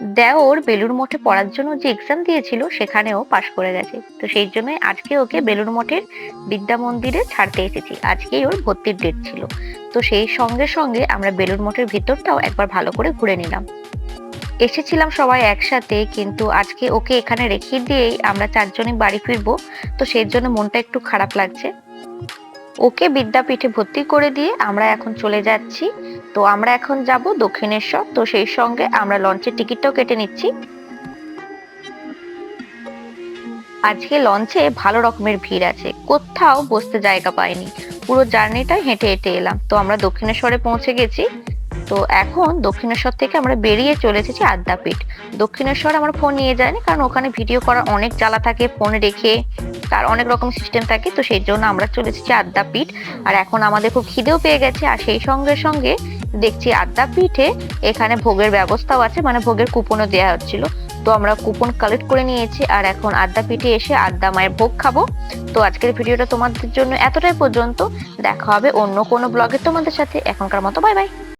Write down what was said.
দেওর বেলুর মঠে পড়ার জন্য যে এক্সাম দিয়েছিল, সেখানেও পাশ করে গেছে। তো সেই জন্যই আজকে ওকে বেলুর মঠের বিদ্যা মন্দিরে ছাড়তে এসেছি। আজকেই ওর ভর্তির ডেট ছিল। তো সেই সঙ্গে সঙ্গে আমরা বেলুর মঠের ভিতরটাও একবার ভালো করে ঘুরে নিলাম। এসেছিলাম সবাই একসাথে, কিন্তু আজকে ওকে এখানে রেখে দিয়েই আমরা চারজনই বাড়ি ফিরবো। তো সেই জন্য মনটা একটু খারাপ লাগছে। ওকে বিদ্যাপীঠে ভর্তি করে দিয়ে আমরা এখন চলে যাচ্ছি। তো আমরা এখন যাব দক্ষিণেশ্বর। তো সেই সঙ্গে আমরা লঞ্চের টিকিটটাও কেটে নিচ্ছি। আজকে লঞ্চে ভালো রকমের ভিড় আছে। কোথাও বসতে জায়গা পাইনি। পুরো জার্নিটা হেঁটে হেঁটে এলাম। তো আমরা দক্ষিণেশ্বরে পৌঁছে গেছি। তো এখন দক্ষিণেশ্বর থেকে আমরা বেরিয়ে চলে এসেছি আদ্যাপীঠ। দক্ষিণেশ্বর আমার ফোন নিয়ে যায়নি, কারণ ওখানে ভিডিও করার অনেক জ্বালা থাকে। ফোন রেখে তার অনেক রকম সিস্টেম থাকে, তো সেই জন্য আমরা চলে এসেছি আদ্যাপীঠ আর এখন আমাদের খুব খিদেও পেয়ে গেছে, আর সেই সঙ্গে সঙ্গে দেখছি আদ্যাপীঠে এখানে ভোগের ব্যবস্থাও আছে মানে ভোগের কুপনও দেওয়া হচ্ছিল। তো আমরা কুপন কালেক্ট করে নিয়েছি, আর এখন আদ্যাপীঠে এসে আদ্যা মায়ের ভোগ খাব। তো আজকের ভিডিওটা তোমাদের জন্য এতটাই পর্যন্ত। দেখা হবে অন্য কোনো ব্লগে তোমাদের সাথে। এখনকার মতো বাই বাই